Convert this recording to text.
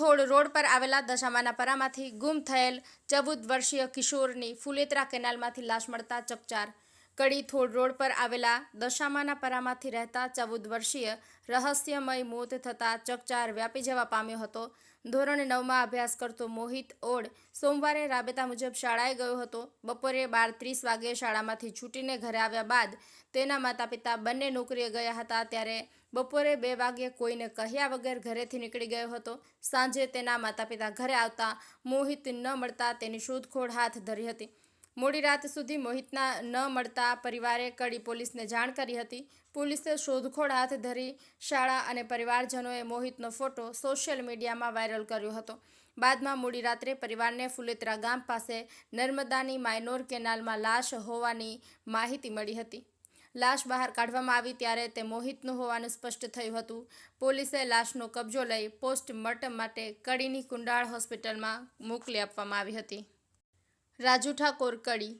Road પર આવેલા દશામાના પરામાંથી ગુમ થયેલ ચૌદ વર્ષીય કિશોરની ફુલેત્રા કેનાલમાંથી લાશ મળતા ચકચાર કડી થોડ રોડ પર આવેલા દશામાના પરામાંથી રહેતા ચૌદ વર્ષીય રહસ્યમય મોત થતાં ચકચાર વ્યાપી જવા પામ્યો હતો. ધોરણ નવમાં અભ્યાસ કરતો મોહિત ઓડ સોમવારે રાબેતા મુજબ શાળાએ ગયો હતો. બપોરે બાર ત્રીસ વાગે શાળામાંથી છૂટીને ઘરે આવ્યા બાદ તેના માતા પિતા બંને નોકરીએ ગયા હતા ત્યારે બપોરે બે વાગ્યે કોઈને કહ્યા વગર ઘરેથી નીકળી ગયો હતો. સાંજે તેના માતા પિતા ઘરે આવતા મોહિત ન મળતા તેની શોધખોળ હાથ ધરી હતી. મોડી રાત સુધી મોહિતના ન મળતા પરિવારે કડી પોલીસને જાણ કરી હતી. પોલીસે શોધખોળ હાથ ધરી શાળા અને પરિવારજનોએ મોહિતનો ફોટો સોશિયલ મીડિયામાં વાયરલ કર્યો હતો. બાદમાં મોડી રાત્રે પરિવારને ફુલેતરા ગામ પાસે નર્મદાની માયનોર કેનાલમાં લાશ હોવાની માહિતી મળી હતી. લાશ બહાર કાઢવામાં આવી ત્યારે તે મોહિતનું હોવાનું સ્પષ્ટ થયું હતું. પોલીસે લાશનો કબજો લઈ પોસ્ટમોર્ટમ માટે કડીની કુંડાળ હોસ્પિટલમાં મોકલી આપવામાં આવી હતી. રાજુ ઠાકોર કડી.